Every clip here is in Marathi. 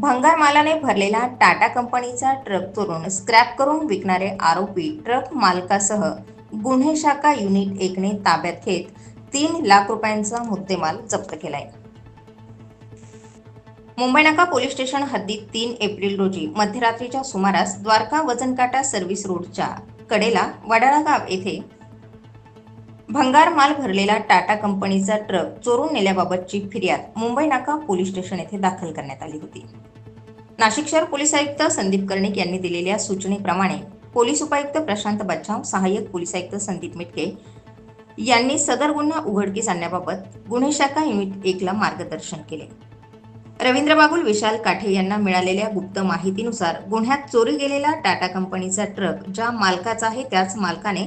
भंगार मालाने भरलेला टाटा कंपनीचा ट्रक चोरून स्क्रॅप करून विकणारे आरोपी ट्रक मालकासह गुन्हे शाखा युनिट एकने ताब्यात घेत तीन लाख रुपयांचा मुद्देमाल जप्त केलाय. मुंबई नाका पोलीस स्टेशन हद्दीत तीन एप्रिल रोजी मध्यरात्रीच्या सुमारास द्वारका वजनकाटा सर्व्हिस रोडच्या कडेला वडाळा गाव येथे भंगार माल भरलेला टाटा कंपनीचा ट्रक चोरून नेल्याबाबतची फिर्याद मुंबई नाका पोलीस स्टेशन येथे दाखल करण्यात आली होती. नाशिक शहर पोलीस आयुक्त संदीप कर्णिक यांनी दिलेल्या सूचनेप्रमाणे पोलीस उपायुक्त प्रशांत बच्चाव सहाय्यक पोलीस आयुक्त संदीप मिटके यांनी सदर गुन्हा उघडकीस आणण्याबाबत गुन्हे शाखा युनिट एकला मार्गदर्शन केले. रवींद्र बागुल विशाल काठे यांना मिळालेल्या गुप्त माहितीनुसार गुन्ह्यात चोरी गेलेला टाटा कंपनीचा ट्रक ज्या मालकाचा आहे त्याच मालकाने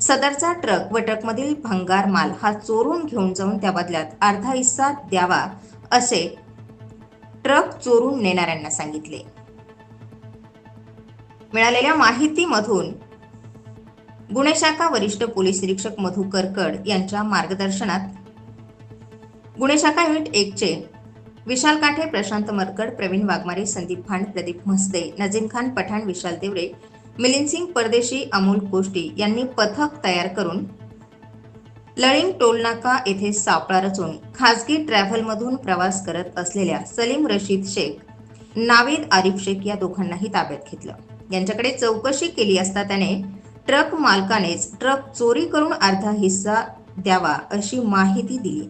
सदरचा ट्रक व ट्रकमधील भंगार माल हा चोरून घेऊन जाऊन त्या बदल्यात अर्धा हिस्सा द्यावा असे ट्रक चोरून नेणाऱ्यांना सांगितले. मिळालेल्या माहितीमधून गुन्हे शाखा वरिष्ठ पोलीस निरीक्षक मधु करकड यांच्या मार्गदर्शनात गुन्हे शाखा युनिट एकचे विशाल काठे प्रशांत मरकड प्रवीण वाघमारे संदीप भांड प्रदीप म्हस्ते नजीम खान पठाण विशाल देवरे मिलिंद सिंग परदेशी अमोल कोष्टी यांनी पथक तयार करून लळिंग टोलनाका येथे सापळा रचून खासगी ट्रॅव्हलमधून प्रवास करत असलेल्या सलीम रशीद शेख नावेद आरिफ शेख या दोघांनाही ताब्यात घेतलं. यांच्याकडे चौकशी केली असता त्याने ट्रक मालकानेच ट्रक चोरी करून अर्धा हिस्सा द्यावा अशी माहिती दिली.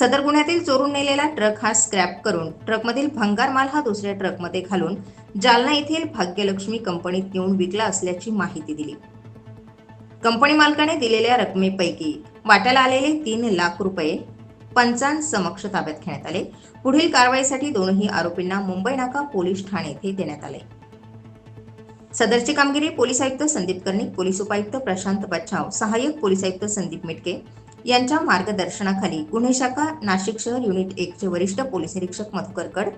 सदर गुन्ह्यातील चोरून नेलेला ट्रक हा स्क्रॅप करून ट्रकमधील भंगार माल हा दुसऱ्या ट्रकमध्ये घालून जालना येथील भाग्यलक्ष्मी कंपनीत नेऊन विकला असल्याची माहिती दिली. कंपनी मालकाने दिलेल्या रकमेपैकी वाट्याला आलेले तीन लाख रुपये पंचांसमक्ष ताब्यात घेण्यात आले. पुढील कारवाईसाठी दोनही आरोपींना मुंबई नाका पोलीस ठाणे येथे देण्यात आले. सदरची कामगिरी पोलीस आयुक्त संदीप कर्णिक पोलीस उपायुक्त प्रशांत बच्चाव सहाय्यक पोलीस आयुक्त संदीप मिटके यांच्या मार्गदर्शनाखाली गुन्हे शाखा नाशिक शहर युनिट एकचे वरिष्ठ पोलीस निरीक्षक मधुकर कड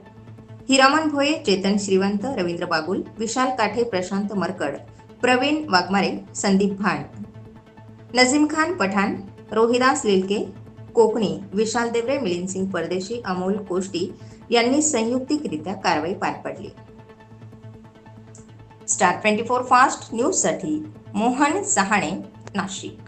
हिरामन भोये चेतन श्रीवंत रवींद्र बागुल विशाल काठे प्रशांत मरकड प्रवीण वाघमारे संदीप भांड नजीम खान पठाण रोहिदास लिलके कोकणी विशाल देवरे मिलिंद सिंग परदेशी अमोल कोष्टी यांनी संयुक्तिकरित्या कारवाई पार पडली. स्टार ट्वेंटी फोर फास्ट न्यूजसाठी मोहन सहाणे नाशिक.